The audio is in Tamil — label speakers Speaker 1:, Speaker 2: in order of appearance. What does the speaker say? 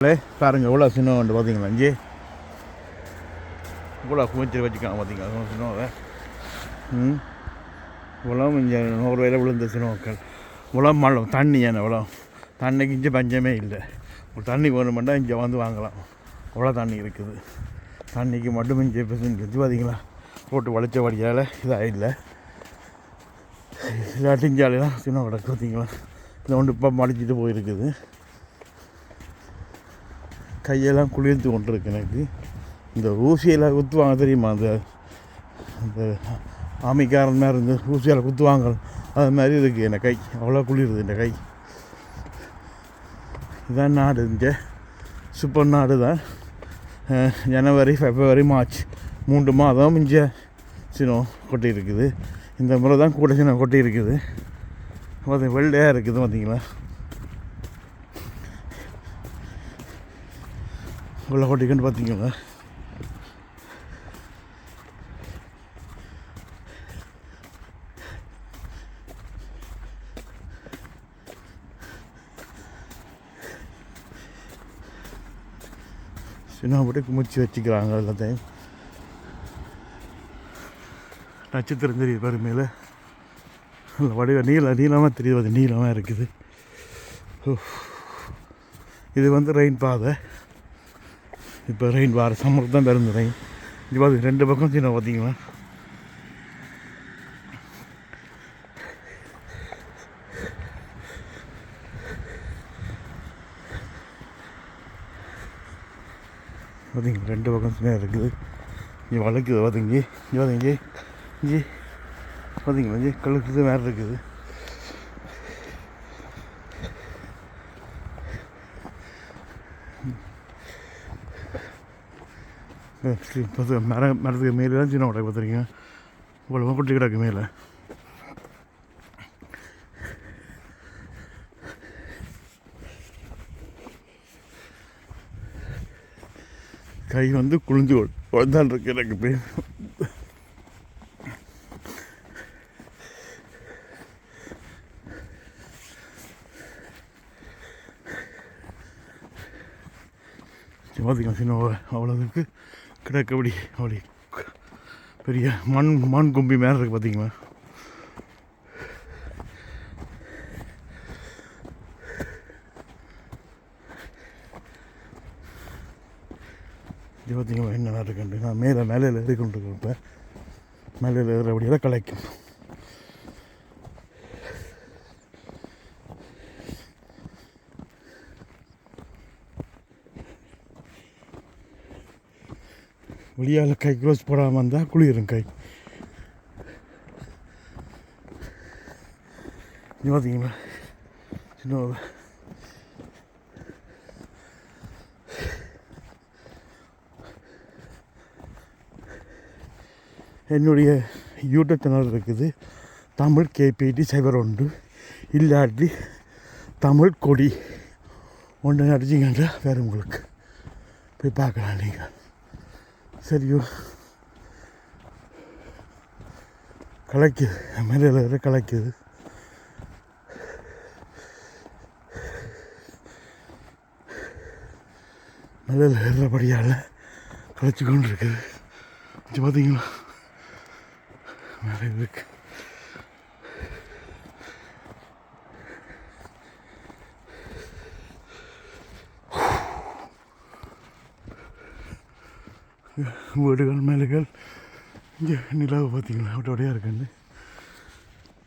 Speaker 1: லே, பாருங்க எவ்வளோ சின்ன வந்து பார்த்தீங்களா இங்கே. இவ்வளோ குவிச்சு வச்சுக்கலாம் பார்த்தீங்களா சின்னவை ம். இவ்வளோ இங்கே நூறு வயலில் விழுந்த சினோக்கள் இவ்வளோ மழை தண்ணி என்ன இவ்வளோ தண்ணிக்கு இங்கே பஞ்சமே இல்லை. ஒரு தண்ணி வேணுமெண்டா இங்கே வந்து வாங்கலாம். அவ்வளோ தண்ணி இருக்குது. தண்ணிக்கு மட்டும் இங்கே வச்சு பார்த்தீங்களா போட்டு வளைச்ச வழியால் இதாக இல்லை இல்லாட்டி சின்ன கிடக்கு பார்த்தீங்களா இந்த ஒன்று இப்போ மடிச்சிட்டு போயிருக்குது. கையெல்லாம் குளிர்ந்து கொண்டிருக்கு எனக்கு. இந்த ஊசியில் குத்துவாங்க தெரியுமா? அந்த அந்த ஆமிக்காரன் மாதிரி இருந்து ஊசியால் குத்துவாங்க. அது மாதிரி இருக்குது என் கை. அவ்வளோ குளிருது இந்த கை. இதான் நாடு இந்த சூப்பர் நாடு தான். ஜனவரி ஃபெப்ரவரி மார்ச் மூன்று மாதம் மிஞ்ச சினம் கொட்டி இருக்குது இந்த முறை தான் கூட சின்னம் கொட்டி இருக்குது பார்த்து வெள்ளையாக இருக்குது பார்த்தீங்களா? உள்ள கொட்டிக்கன்னு பார்த்தீங்களா சின்ன போட்டு குமிச்சு வச்சுக்கிறாங்க எல்லாத்தையும். நட்சத்திரம் தெரியுது பாரு மேலே நல்ல வடிவ நீல நீளமாக தெரியுது அது நீளமாக இருக்குது. இது வந்து ரெயின் பாதை. இப்போ ரெயின் வார சம்மர் தான் வருது ரெயின் இது பார்த்து ரெண்டு பக்கம் சின்ன பார்த்தீங்களா? பார்த்தீங்க ரெண்டு பக்கம் சின்ன இருக்குது. இங்கே வளர்க்குது பார்த்தீங்க இங்கே பார்த்தீங்க இங்கே பார்த்தீங்களா இங்கே கழுக்குது வேறு இருக்குது. இப்போ மரம் மரத்துக்கு மேலே தான் சின்ன கிடக்கு பார்த்துருக்கீங்க இவ்வளோ குட்டி கிடக்கு மேலே கை வந்து குளிஞ்சு தான் இருக்கு எனக்கு போய் பார்த்தீங்களா சின்ன அவ்வளோதுக்கு கிடக்கபடி அப்படி பெரிய மண் மண் கும்பி மேலே இருக்குது பார்த்தீங்களா இது பார்த்தீங்களா என்ன இருக்குன்ட்டு நான் மேலே மேலையில் ஏறிக்கொண்டு இருப்பேன் மேலையில் அப்படியெல்லாம் கலைக்கும் வெளியால் கை க்ளோஸ் போடாமல் இருந்தால் குளிரும் கை. இங்கே பார்த்தீங்களா சின்ன என்னுடைய யூடியூப் சேனல் இருக்குது. தமிழ் கேபிடி சைபர் ஒன்று. இல்லாட்டி தமிழ் கொடி. ஒன்று நடிச்சிங்கன்றா வேறு உங்களுக்கு. போய் பார்க்கலாம் நீங்கள் சரியோ கலைக்குது மேலே வேறு கலைக்குது மேலே ஏறுறபடியால் கலைச்சு கொண்டு இருக்குது கொஞ்சம் பார்த்தீங்களா மேலே இருக்குது வீடுகள் மேலுகள் இங்கே நிலாவை பார்த்தீங்களா? அப்படியே இருக்குன்னு.